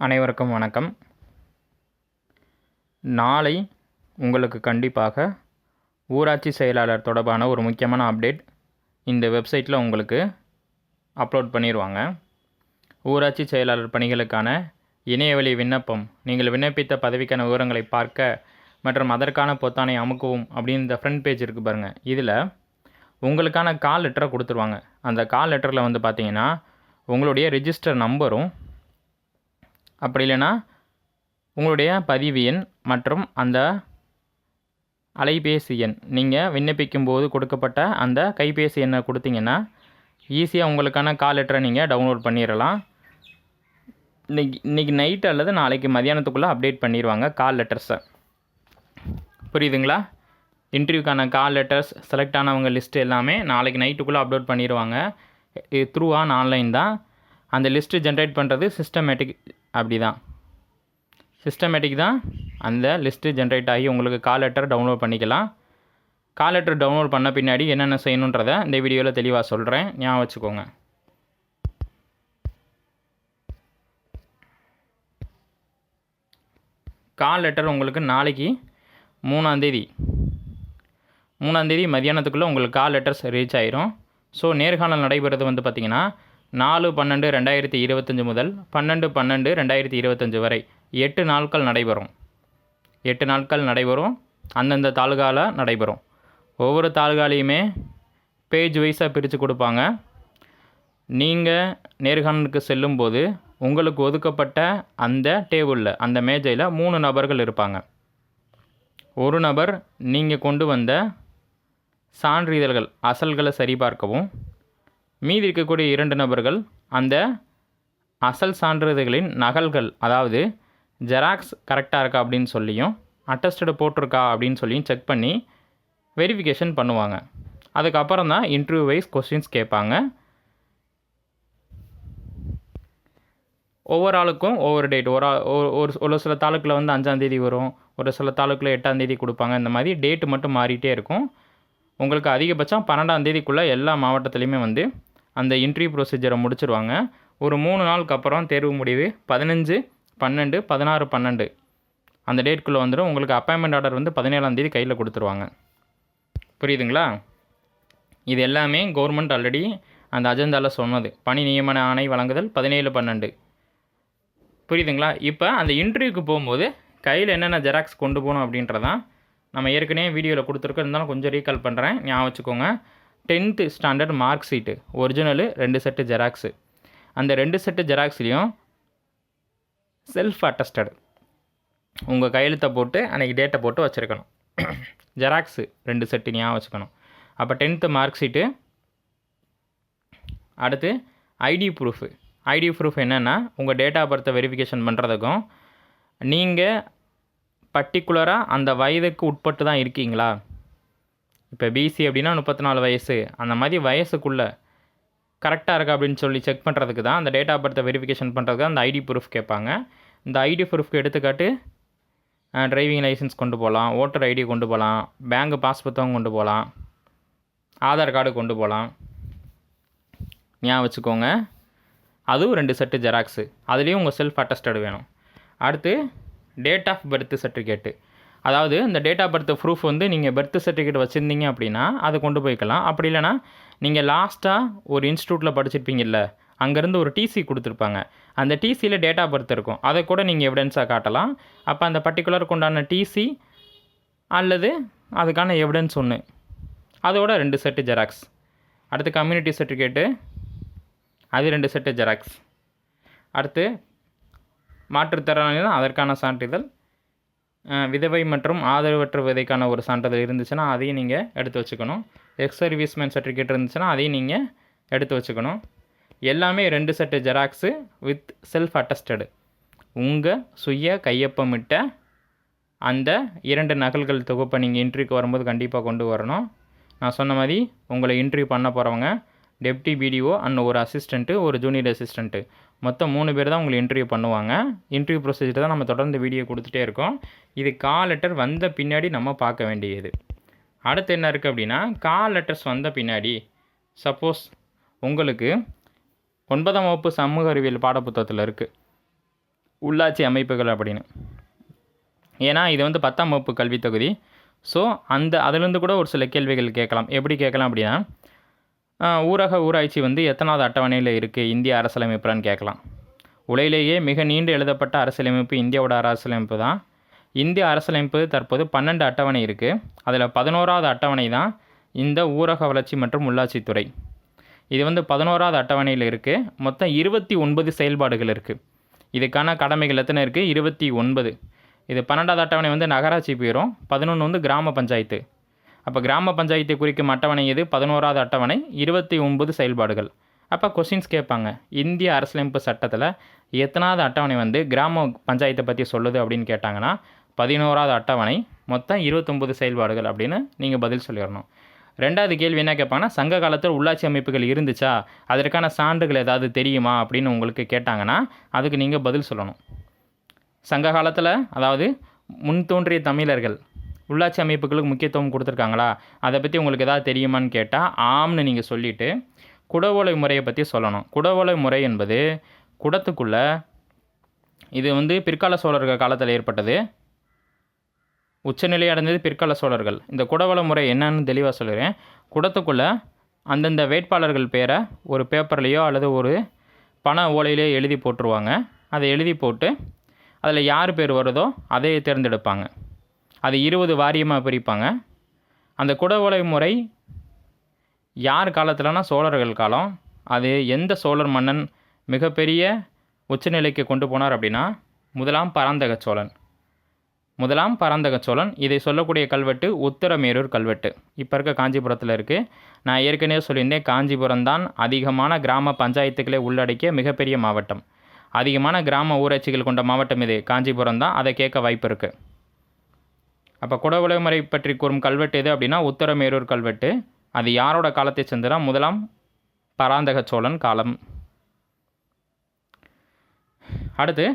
அனைவருக்கும் வணக்கம். நாளை உங்களுக்கு கண்டிப்பாக ஊராட்சி செயலாளர் தொடர்பான ஒரு முக்கியமான அப்டேட் இந்த வெப்சைட்டில் உங்களுக்கு அப்லோட் பண்ணிடுவாங்க ஊராட்சி செயலாளர் பணிகளுக்கான இணையவழி விண்ணப்பம் நீங்கள் விண்ணப்பித்த பதவிக்கான விவரங்களை பார்க்க மற்றும் அதற்கான பொத்தானை அமுக்கவும் அப்படின்னு இந்த ஃப்ரண்ட் பேஜ் இருக்குது பாருங்கள் இதில் உங்களுக்கான கால் லெட்டரை கொடுத்துருவாங்க. அந்த கால் லெட்டரில் வந்து பார்த்தீங்கன்னா உங்களுடைய ரிஜிஸ்டர் நம்பரும் அப்படி இல்லைன்னா உங்களுடைய பதிவு எண் மற்றும் அந்த அலைபேசி எண். நீங்கள் விண்ணப்பிக்கும் போது கொடுக்கப்பட்ட அந்த கைபேசி எண்ணை கொடுத்தீங்கன்னா ஈஸியாக உங்களுக்கான கால் லெட்டரை நீங்கள் டவுன்லோட் பண்ணிடலாம் இன்னைக்கு இன்றைக்கி நைட் அல்லது நாளைக்கு மதியானத்துக்குள்ளே அப்டேட் பண்ணிடுவாங்க கால் லெட்டர்ஸை புரியுதுங்களா? இன்டர்வியூக்கான கால் லெட்டர்ஸ் செலக்ட் ஆனவங்க லிஸ்ட்டு எல்லாமே நாளைக்கு நைட்டுக்குள்ளே அப்லோட் பண்ணிடுவாங்க இது த்ரூ ஆன் ஆன்லைன் தான். அந்த லிஸ்ட்டு ஜென்ரேட் பண்ணுறது சிஸ்டமேட்டிக் அப்படி தான் சிஸ்டமேட்டிக் தான். அந்த லிஸ்ட்டு ஜென்ரேட் ஆகி உங்களுக்கு கால் லெட்டர் டவுன்லோட் பண்ணிக்கலாம். கால் லெட்டர் டவுன்லோட் பண்ண பின்னாடி என்னென்ன செய்யணுன்றதை இந்த வீடியோவில் தெளிவாக சொல்கிறேன் ஞாபகம் வச்சுக்கோங்க. கால் லெட்டர் உங்களுக்கு நாளைக்கு மூணாந்தேதி மூணாந்தேதி மதியானத்துக்குள்ளே உங்களுக்கு கால் லெட்டர்ஸ் ரீச் ஆயிரும். ஸோ நேர்காணல் நடைபெறது வந்து பார்த்திங்கன்னா நாலு பன்னெண்டு ரெண்டாயிரத்தி இருபத்தஞ்சி முதல் பன்னெண்டு பன்னெண்டு ரெண்டாயிரத்தி இருபத்தஞ்சி வரை எட்டு நாட்கள் நடைபெறும். எட்டு நாட்கள் நடைபெறும். அந்தந்த தாலுகாவில் நடைபெறும். ஒவ்வொரு தாலுகாலையுமே பேஜ் வைஸாக பிரித்து கொடுப்பாங்க. நீங்கள் நேர்காணலுக்கு செல்லும்போது உங்களுக்கு ஒதுக்கப்பட்ட அந்த டேபிளில் அந்த மேஜையில் மூணு நபர்கள் இருப்பாங்க. ஒரு நபர் நீங்கள் கொண்டு வந்த சான்றிதழ்கள் அசல்களை சரிபார்க்கவும் மீதி இருக்கக்கூடிய இரண்டு நபர்கள் அந்த அசல் சான்றிதழ்களின் நகல்கள் அதாவது ஜெராக்ஸ் கரெக்டாக இருக்கா அப்படின்னு சொல்லியும் அட்டஸ்டடு போட்டிருக்கா அப்படின்னு சொல்லியும் செக் பண்ணி வெரிஃபிகேஷன் பண்ணுவாங்க. அதுக்கப்புறம் தான் இன்டர்வியூ வைஸ் கொஸ்டின்ஸ் கேட்பாங்க. ஒவ்வொரு ஆளுக்கும் ஒவ்வொரு டேட் ஒரு ஒரு ஒரு- ஒரு சில தாலுக்கில் வந்து அஞ்சாந்தேதி வரும் ஒரு சில தாலுக்கில் எட்டாந்தேதி கொடுப்பாங்க. இந்த மாதிரி டேட்டு மட்டும் மாறிட்டே இருக்கும். உங்களுக்கு அதிகபட்சம் பன்னெண்டாம் தேதிக்குள்ளே எல்லா மாவட்டத்துலேயுமே வந்து அந்த இன்ட்ரி ப்ரொசீஜரை முடிச்சிருவாங்க. ஒரு மூணு நாளுக்கு அப்புறம் தேர்வு முடிவு பதினஞ்சு பன்னெண்டு பதினாறு பன்னெண்டு. அந்த டேட்குள்ளே வந்துடும் உங்களுக்கு அப்பாயின்மெண்ட் ஆர்டர் வந்து பதினேழாந்தேதி கையில் கொடுத்துருவாங்க. புரியுதுங்களா? இது எல்லாமே கவர்மெண்ட் ஆல்ரெடி அந்த அஜெண்டாவில் சொன்னது. பணி நியமன ஆணை வழங்குதல் பதினேழு பன்னெண்டு. புரியுதுங்களா? இப்போ அந்த இன்டர்வியூக்கு போகும்போது கையில் என்னென்ன ஜெராக்ஸ் கொண்டு போகணும் அப்படின்றதான் நம்ம ஏற்கனவே வீடியோவில் கொடுத்துருக்கோம். இருந்தாலும் கொஞ்சம் ரீகால் பண்ணுறேன் ஞாபகம் வச்சுக்கோங்க. Tenth standard mark sheet. Original ரெண்டு செட்டு ஜெராக்ஸு. அந்த ரெண்டு செட்டு ஜெராக்ஸ்லேயும் செல்ஃப் அட்டஸ்டடு. உங்கள் கையெழுத்தை போட்டு அன்றைக்கி டேட்டை போட்டு வச்சுருக்கணும். ஜெராக்ஸு ரெண்டு செட்டு ஞாபகம் வச்சுக்கணும். அப்போ டென்த்து மார்க் ஷீட்டு. அடுத்து ஐடி ப்ரூஃபு. ஐடி ப்ரூஃப் என்னென்னா உங்கள் டேட் ஆஃப் பர்த்தை வெரிஃபிகேஷன் பண்ணுறதுக்கும் நீங்கள் பர்டிகுலராக அந்த வயதுக்கு உட்பட்டு தான் இருக்கீங்களா? இப்போ பிசி அப்படின்னா முப்பத்தி நாலு வயசு. அந்த மாதிரி வயசுக்குள்ளே கரெக்டாக இருக்கா அப்படின்னு சொல்லி செக் பண்ணுறதுக்கு தான் அந்த டேட் ஆஃப் பர்த்தை வெரிஃபிகேஷன் பண்ணுறதுக்கு அந்த ஐடி ப்ரூஃப் கேட்பாங்க. இந்த ஐடி ப்ரூஃப்க்கு எடுத்துக்காட்டு டிரைவிங் லைசன்ஸ் கொண்டு போகலாம் ஓட்டர் ஐடி கொண்டு போகலாம் பேங்க் பாஸ் புத்தகம் கொண்டு போகலாம் ஆதார் கார்டு கொண்டு போகலாம். ஞாபகம் வச்சுக்கோங்க. அதுவும் ரெண்டு செட்டு ஜெராக்ஸு அதுலேயும் உங்கள் செல்ஃப் அட்டஸ்டட் வேணும். அடுத்து டேட் ஆஃப் பர்த் சர்டிஃபிகேட்டு அதாவது இந்த டேட் ஆஃப் பர்த் ப்ரூஃப் வந்து நீங்கள் பர்த் சர்டிஃபிகேட் வச்சுருந்தீங்க அப்படின்னா அதை கொண்டு போய்க்கலாம். அப்படி இல்லைன்னா நீங்கள் லாஸ்ட்டாக ஒரு இன்ஸ்டியூட்டில் படிச்சிருப்பீங்கல்ல அங்கேருந்து ஒரு டிசி கொடுத்துருப்பாங்க. அந்த டிசியில் டேட் ஆஃப் பர்த் இருக்கும். அதை கூட நீங்கள் எவிடன்ஸாக காட்டலாம். அப்போ அந்த பர்டிகுலருக்கு உண்டான டிசி அல்லது அதுக்கான எவிடன்ஸ் ஒன்று அதோட ரெண்டு செட்டு ஜெராக்ஸ் அடுத்து கம்யூனிட்டி சர்டிஃபிகேட்டு அது ரெண்டு செட்டு ஜெராக்ஸ் அடுத்து மாற்றுத்திறனாளிகள் அதற்கான சான்றிதழ் விதவை மற்றும் ஆதரவற்ற விதைக்கான ஒரு சான்றிதழ் இருந்துச்சுன்னா அதையும் நீங்கள் எடுத்து வச்சுக்கணும். எக்ஸ் சர்வீஸ்மேன் சர்டிஃபிகேட் இருந்துச்சுன்னா அதையும் நீங்கள் எடுத்து வச்சுக்கணும். எல்லாமே ரெண்டு set xerox with self attested உங்கள் சுய கையொப்பமிட்ட அந்த இரண்டு நகல்கள் தொகுப்பை நீங்கள் இன்டர்வியூக்கு வரும்போது கண்டிப்பாக கொண்டு வரணும். நான் சொன்ன மாதிரி உங்களை இன்டர்வியூ பண்ண போகிறவங்க டெப்டி பிடிஓ அண்ட் ஒரு அசிஸ்டண்ட்டு ஒரு ஜூனியர் அசிஸ்டண்ட்டு மொத்தம் மூணு பேர் தான் உங்களை இன்டர்வியூ பண்ணுவாங்க. இன்டர்வியூ ப்ரொசீஜர் தான் நம்ம தொடர்ந்து வீடியோ கொடுத்துட்டே இருக்கோம். இது கால் லெட்டர் வந்த பின்னாடி நம்ம பார்க்க வேண்டியது. அடுத்து என்ன இருக்குது அப்படின்னா கால் லெட்டர்ஸ் வந்த பின்னாடி சப்போஸ் உங்களுக்கு ஒன்பதாம் வகுப்பு சமூக அறிவியல் பாடப்புத்தகத்தில் இருக்குது உள்ளாட்சி அமைப்புகள் அப்படின்னு. ஏன்னா இது வந்து பத்தாம் வகுப்பு கல்வித் தொகுதி. ஸோ அந்த அதிலிருந்து கூட ஒரு சில கேள்விகள் கேட்கலாம். எப்படி கேட்கலாம் அப்படின்னா ஊரக ஊராட்சி வந்து எத்தனாவது அட்டவணையில் இருக்குது இந்திய அரசியலமைப்புலான்னு கேட்கலாம். உலகிலேயே மிக நீண்டு எழுதப்பட்ட அரசியலமைப்பு இந்தியாவோட அரசியலமைப்பு தான். இந்திய அரசியலமைப்பு தற்போது பன்னெண்டு அட்டவணை இருக்குது அதில் பதினோராவது அட்டவணை தான் இந்த ஊரக வளர்ச்சி மற்றும் உள்ளாட்சித்துறை இது வந்து பதினோராவது அட்டவணையில் இருக்குது மொத்தம் இருபத்தி ஒன்பது செயல்பாடுகள் இருக்குது இதுக்கான கடமைகள் எத்தனை இருக்குது இருபத்தி ஒன்பது. இது பன்னெண்டாவது அட்டவணை வந்து நகராட்சி போயிடும் பதினொன்று வந்து கிராம பஞ்சாயத்து. அப்போ கிராம பஞ்சாயத்தை குறிக்கும் அட்டவணை இது பதினோராவது அட்டவணை இருபத்தி ஒன்பது செயல்பாடுகள். அப்போ கொஷின்ஸ் கேட்பாங்க. இந்திய அரசியலமைப்பு சட்டத்தில் எத்தனாவது அட்டவணை வந்து கிராம பஞ்சாயத்தை பற்றி சொல்லுது அப்படின்னு கேட்டாங்கன்னா பதினோராவது அட்டவணை மொத்தம் இருபத்தொம்பது செயல்பாடுகள் அப்படின்னு நீங்கள் பதில் சொல்லிடணும். ரெண்டாவது கேள்வி என்ன கேட்பாங்கன்னா சங்க காலத்தில் உள்ளாட்சி அமைப்புகள் இருந்துச்சா? அதற்கான சான்றுகள் ஏதாவது தெரியுமா அப்படின்னு உங்களுக்கு கேட்டாங்கன்னா அதுக்கு நீங்கள் பதில் சொல்லணும். சங்க காலத்தில் அதாவது முன் தோன்றிய தமிழர்கள் உள்ளாட்சி அமைப்புகளுக்கு முக்கியத்துவம் கொடுத்துருக்காங்களா? அதை பற்றி உங்களுக்கு எதாவது தெரியுமான்னு கேட்டால் ஆம்னு நீங்கள் சொல்லிவிட்டு குடவோலை முறையை பற்றி சொல்லணும். குடவோலை முறை என்பது குடத்துக்குள்ளே இது வந்து பிற்கால சோழர்கள் காலத்தில் ஏற்பட்டது. உச்சநிலை அடைந்தது பிற்கால சோழர்கள். இந்த குடவள முறை என்னன்னு தெளிவாக சொல்கிறேன் குடத்துக்குள்ளே அந்தந்த வேட்பாளர்கள் பேரை ஒரு பேப்பர்லேயோ அல்லது ஒரு பண ஓலையிலையோ எழுதி போட்டுருவாங்க. அதை எழுதி போட்டு அதில் யார் பேர் வருதோ அதை தேர்ந்தெடுப்பாங்க. அது இருபது வாரியமாக பிரிப்பாங்க. அந்த குடவோலை முறை யார் காலத்திலனா சோழர்கள் காலம். அது எந்த சோழர் மன்னன் மிகப்பெரிய உச்சநிலைக்கு கொண்டு போனார் அப்படின்னா முதலாம் பராந்தக சோழன். முதலாம் பராந்தக சோழன் இதை சொல்லக்கூடிய கல்வெட்டு உத்தரமேரூர் கல்வெட்டு. இப்போ இருக்க காஞ்சிபுரத்தில் இருக்குது நான் ஏற்கனவே சொல்லியிருந்தேன் காஞ்சிபுரம் தான் அதிகமான கிராம பஞ்சாயத்துக்களை உள்ளடக்கிய மிகப்பெரிய மாவட்டம். அதிகமான கிராம ஊராட்சிகள் கொண்ட மாவட்டம் இது. காஞ்சிபுரம் தான். அதை கேட்க வாய்ப்பு இருக்குது அப்போ குடவுளை முறை பற்றி கூறும் கல்வெட்டு எது அப்படின்னா உத்தரமேரூர் கல்வெட்டு. அது யாரோட காலத்தை சேர்ந்ததுனா முதலாம் பராந்தக சோழன் காலம். அடுத்து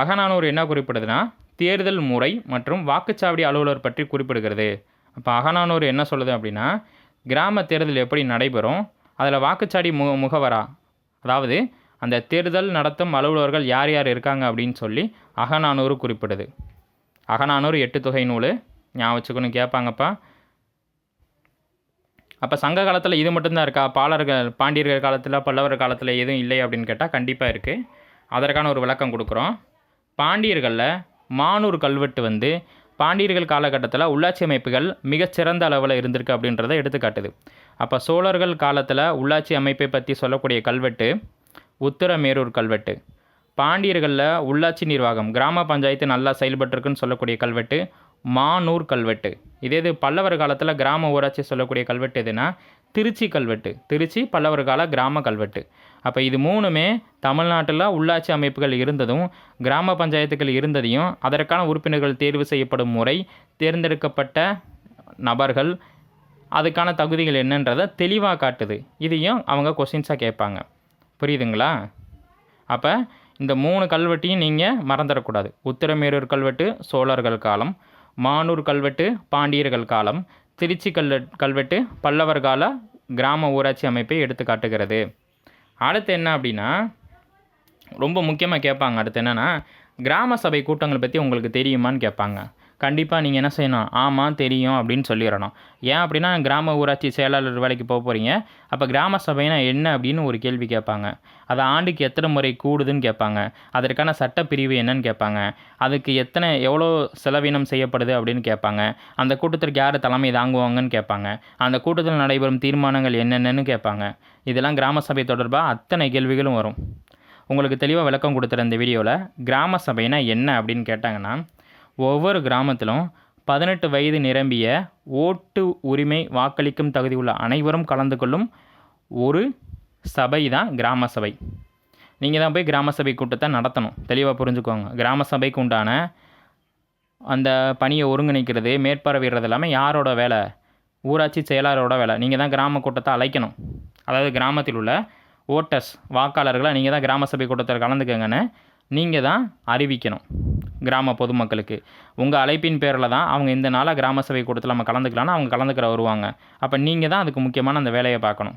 அகநானூறு என்ன குறிப்பிடுதுன்னா தேர்தல் முறை மற்றும் வாக்குச்சாவடி அலுவலர் பற்றி குறிப்பிடுகிறது. அப்போ அகநானூறு என்ன சொல்லுது அப்படின்னா கிராம தேர்தல் எப்படி நடைபெறும் அதில் வாக்குச்சாடி மு முகவரா? அதாவது அந்த தேர்தல் நடத்தும் அலுவலர்கள் யார் யார் இருக்காங்க அப்படின்னு சொல்லி அகநானூறு குறிப்பிடுது. அகநானூறு எட்டு தொகை நூல். ஞாபகம் வச்சுக்கணும் கேட்பாங்கப்பா. அப்போ சங்க காலத்தில் இது மட்டும்தான் இருக்கா? பாலர்கள் பாண்டியர்கள் காலத்தில் பல்லவர் காலத்தில் எதுவும் இல்லை அப்படின்னு கேட்டால் கண்டிப்பாக இருக்குது அதற்கான ஒரு விளக்கம் கொடுக்குறோம். பாண்டியர்களில் மானூர் கல்வெட்டு வந்து பாண்டியர்கள் காலகட்டத்தில் உள்ளாட்சி அமைப்புகள் மிகச்சிறந்த அளவில் இருந்திருக்கு அப்படின்றத எடுத்துக்காட்டுது. அப்போ சோழர்கள் காலத்தில் உள்ளாட்சி அமைப்பை பற்றி சொல்லக்கூடிய கல்வெட்டு உத்தரமேரூர் கல்வெட்டு. பாண்டியர்களில் உள்ளாட்சி நிர்வாகம் கிராம பஞ்சாயத்து நல்லா செயல்பட்டுருக்குன்னு சொல்லக்கூடிய கல்வெட்டு மானூர் கல்வெட்டு. இதே இது பல்லவர் காலத்தில் கிராம ஊராட்சி சொல்லக்கூடிய கல்வெட்டு எதுனா திருச்சி கல்வெட்டு. திருச்சி பல்லவர் கால கிராம கல்வெட்டு. அப்போ இது மூணுமே தமிழ்நாட்டில் உள்ளாட்சி அமைப்புகள் இருந்ததும் கிராம பஞ்சாயத்துகள் இருந்ததையும் அதற்கான உறுப்பினர்கள் தேர்வு செய்யப்படும் முறை தேர்ந்தெடுக்கப்பட்ட நபர்கள் அதுக்கான தகுதிகள் என்னன்றதை தெளிவாக காட்டுது. இதையும் அவங்க கொஸ்டின்ஸாக கேட்பாங்க. புரியுதுங்களா? அப்போ இந்த மூணு கல்வெட்டையும் நீங்கள் மறந்துடக்கூடாது. உத்திரமேரூர் கல்வெட்டு சோழர்கள் காலம். மானூர் கல்வெட்டு பாண்டியர்கள் காலம். திருச்சி கல் கல்வெட்டு பல்லவர் கால கிராம ஊராட்சி அமைப்பை எடுத்து காட்டுகிறது. அடுத்து என்ன அப்படின்னா ரொம்ப முக்கியமாக கேட்பாங்க. அடுத்து என்னென்னா கிராம சபை கூட்டங்கள் பற்றி உங்களுக்கு தெரியுமான்னு கேட்பாங்க. கண்டிப்பாக நீங்கள் என்ன செய்யணும்? ஆமாம் தெரியும் அப்படின்னு சொல்லிடணும். ஏன் அப்படின்னா கிராம ஊராட்சி செயலாளர் வேலைக்கு போக போகிறீங்க அப்போ கிராம சபைனா என்ன அப்படின்னு ஒரு கேள்வி கேட்பாங்க. அது ஆண்டுக்கு எத்தனை முறை கூடுதுன்னு கேட்பாங்க. அதற்கான சட்டப்பிரிவு என்னன்னு கேட்பாங்க. அதுக்கு எத்தனை எவ்வளோ செலவினம் செய்யப்படுது அப்படின்னு கேட்பாங்க. அந்த கூட்டத்திற்கு யார் தலைமை தாங்குவாங்கன்னு கேட்பாங்க. அந்த கூட்டத்தில் நடைபெறும் தீர்மானங்கள் என்னென்னு கேட்பாங்க. இதெல்லாம் கிராம சபை தொடர்பாக அத்தனை கேள்விகளும் வரும். உங்களுக்கு தெளிவாக விளக்கம் கொடுத்துற இந்த வீடியோவில் கிராம சபைனா என்ன அப்படின்னு கேட்டாங்கன்னா ஒவ்வொரு கிராமத்திலும் பதினெட்டு வயது நிரம்பிய ஓட்டு உரிமை வாக்களிக்கும் தகுதி உள்ள அனைவரும் கலந்து கொள்ளும் ஒரு சபை தான் கிராம சபை. நீங்கள் தான் போய் கிராம சபை கூட்டத்தை நடத்தணும். தெளிவாக புரிஞ்சுக்கோங்க. கிராம சபைக்கு உண்டான அந்த பணியை ஒருங்கிணைக்கிறது மேற்பார்வையிடுறது எல்லாமே யாரோட வேலை? ஊராட்சி செயலாளரோட வேலை. நீங்கள் தான் கிராம கூட்டத்தை அழைக்கணும். அதாவது கிராமத்தில் உள்ள ஓட்டர்ஸ் வாக்காளர்களை நீங்கள் தான் கிராம சபை கூட்டத்தில் கலந்துக்கங்கன்னு நீங்கள் தான் அறிவிக்கணும். கிராம பொதுமக்களுக்கு. உங்கள் அழைப்பின் பேரில் தான் அவங்க இந்த நாளாக கிராம சபை கூட்டத்தில் நம்ம கலந்துக்கலாம்னு அவங்க கலந்துக்கிற வருவாங்க. அப்போ நீங்கள் தான் அதுக்கு முக்கியமான அந்த வேலையை பார்க்கணும்.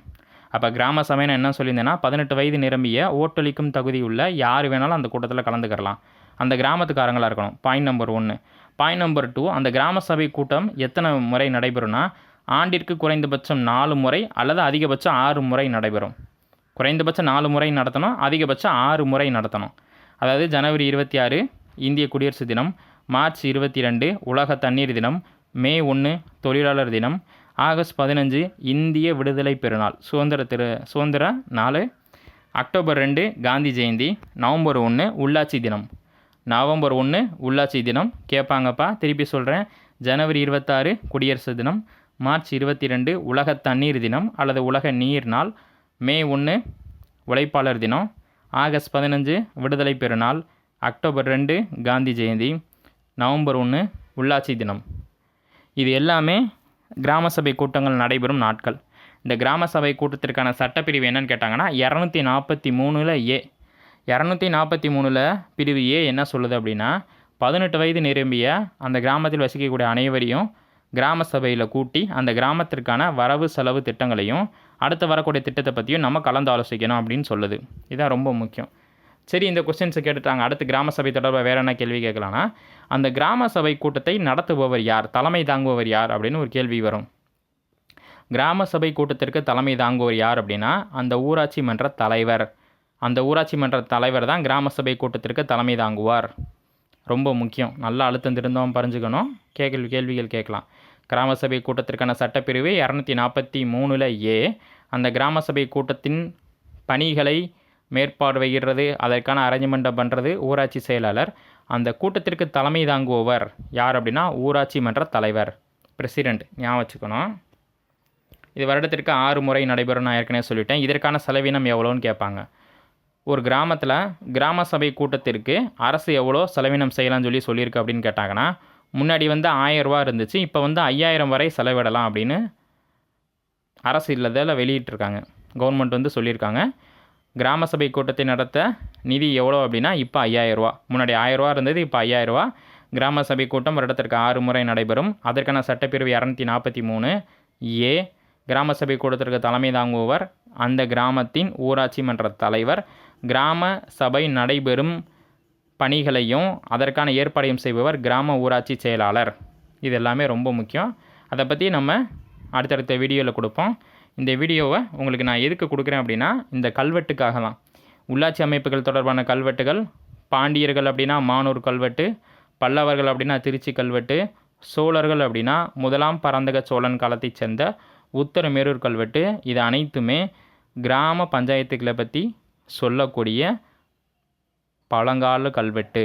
அப்போ கிராம சபைன்னு என்ன சொல்லியிருந்தேன்னா பதினெட்டு வயது நிரம்பிய ஓட்டளிக்கும் தகுதி உள்ள யார் வேணாலும் அந்த கூட்டத்தில் கலந்துக்கிறலாம். அந்த கிராமத்துக்காரங்களாக இருக்கணும். பாயிண்ட் நம்பர் ஒன்று பாயிண்ட் நம்பர் டூ அந்த கிராம சபை கூட்டம் எத்தனை முறை நடைபெறும்னா ஆண்டிற்கு குறைந்தபட்சம் நாலு முறை அல்லது அதிகபட்சம் ஆறு முறை நடைபெறும். குறைந்தபட்சம் நாலு முறை நடத்தணும் அதிகபட்சம் ஆறு முறை நடத்தணும். அதாவது ஜனவரி இருபத்தி ஆறு இந்திய குடியரசு தினம். மார்ச் இருபத்தி ரெண்டு உலக தண்ணீர் தினம். மே ஒன்று தொழிலாளர் தினம். ஆகஸ்ட் பதினஞ்சு இந்திய விடுதலை பெருநாள். சுதந்திர திரு சுதந்திர நாலு அக்டோபர் ரெண்டு காந்தி ஜெயந்தி. நவம்பர் ஒன்று உள்ளாட்சி தினம். நவம்பர் ஒன்று உள்ளாட்சி தினம். கேட்பாங்கப்பா திருப்பி சொல்கிறேன் ஜனவரி இருபத்தாறு குடியரசு தினம். மார்ச் இருபத்தி ரெண்டு உலக தண்ணீர் தினம் அல்லது உலக நீர் நாள். மே ஒன்று உழைப்பாளர் தினம். ஆகஸ்ட் பதினஞ்சு விடுதலை பெருநாள் அக்டோபர் ரெண்டு காந்தி ஜெயந்தி நவம்பர் ஒன்று உள்ளாட்சி தினம். இது எல்லாமே கிராம சபை கூட்டங்கள் நடைபெறும் நாட்கள். இந்த கிராம சபை கூட்டத்திற்கான சட்டப்பிரிவு என்னன்னு கேட்டாங்கன்னா இரநூத்தி நாற்பத்தி மூணில் ஏ. இரநூத்தி நாற்பத்தி மூணில் பிரிவு ஏ என்ன சொல்லுது அப்படின்னா பதினெட்டு வயது நிரம்பிய அந்த கிராமத்தில் வசிக்கக்கூடிய அனைவரையும் கிராம சபையில் கூட்டி அந்த கிராமத்திற்கான வரவு செலவு திட்டங்களையும் அடுத்து வரக்கூடிய திட்டத்தை பற்றியும் நம்ம கலந்து ஆலோசிக்கணும் அப்படின்னு சொல்லுது. இதுதான் ரொம்ப முக்கியம். சரி இந்த கொஸ்டின்ஸை கேட்டுட்டாங்க. அடுத்து கிராம சபை தொடர்பாக வேறு என்ன கேள்வி கேட்கலான்னா அந்த கிராம சபை கூட்டத்தை நடத்துபவர் யார்? தலைமை தாங்குபவர் யார்? அப்படின்னு ஒரு கேள்வி வரும். கிராம சபை கூட்டத்திற்கு தலைமை தாங்குவர் யார் அப்படின்னா அந்த ஊராட்சி மன்ற தலைவர். அந்த ஊராட்சி மன்ற தலைவர் தான் கிராம சபை கூட்டத்திற்கு தலைமை தாங்குவார். ரொம்ப முக்கியம். நல்லா அழுத்தம் திருந்தவன் பறிஞ்சுக்கணும் கேள்வி கேள்விகள் கேட்கலாம். கிராம சபை கூட்டத்திற்கான சட்டப்பிரிவு இரநூத்தி நாற்பத்தி மூணில் ஏ. அந்த கிராம சபை கூட்டத்தின் பணிகளை மேற்பார்வையிடுறது அதற்கான அரேஞ்ச்மெண்ட்டை பண்ணுறது ஊராட்சி செயலாளர். அந்த கூட்டத்திற்கு தலைமை தாங்குபவர் யார் அப்படின்னா ஊராட்சி மன்ற தலைவர் பிரசிடெண்ட் ஞாபகம் வச்சுக்கணும். இது வருடத்திற்கு ஆறு முறை நடைபெறும் நான் ஏற்கனவே சொல்லிட்டேன். இதற்கான செலவினம் எவ்வளோன்னு கேட்பாங்க. ஒரு கிராமத்தில் கிராம சபை கூட்டத்திற்கு அரசு எவ்வளோ செலவினம் செய்யலாம்னு சொல்லி சொல்லியிருக்கு அப்படின்னு கேட்டாங்கன்னா முன்னாடி வந்து ஆயரூவா இருந்துச்சு இப்போ வந்து ஐயாயிரம் வரை செலவிடலாம் அப்படின்னு அரசு இல்லதில் வெளியிட்டிருக்காங்க. கவர்மெண்ட் வந்து சொல்லியிருக்காங்க. கிராம சபை கூட்டத்தை நடத்த நிதி எவ்வளோ அப்படின்னா இப்போ ஐயாயிரரூவா முன்னாடி ஆயிரரூவா இருந்தது இப்போ ஐயாயிரரூவா கிராம சபை கூட்டம் வருடத்திற்கு ஆறு முறை நடைபெறும். அதற்கான சட்டப்பிரிவு இரநூத்தி நாற்பத்தி மூணு ஏ. கிராம சபை கூட்டத்திற்கு தலைமை தாங்குபவர் அந்த கிராமத்தின் ஊராட்சி மன்ற தலைவர். கிராம சபை நடைபெறும் பணிகளையும் அதற்கான ஏற்பாடையும் செய்பவர் கிராம ஊராட்சி செயலாளர். இது எல்லாமே ரொம்ப முக்கியம். அதை பற்றி நம்ம அடுத்தடுத்த வீடியோவில் கொடுப்போம். இந்த வீடியோவை உங்களுக்கு நான் எதுக்கு கொடுக்குறேன் அப்படின்னா இந்த கல்வெட்டுக்காக தான் உள்ளாட்சி அமைப்புகள் தொடர்பான கல்வெட்டுகள் பாண்டியர்கள் அப்படின்னா மானூர் கல்வெட்டு பல்லவர்கள் அப்படின்னா திருச்சி கல்வெட்டு சோழர்கள் அப்படின்னா முதலாம் பரந்தக சோழன் காலத்தைச் சேர்ந்த உத்தரமேரூர் கல்வெட்டு. இது அனைத்துமே கிராம பஞ்சாயத்துக்களை பற்றி சொல்லக்கூடிய பழங்கால கல்வெட்டு.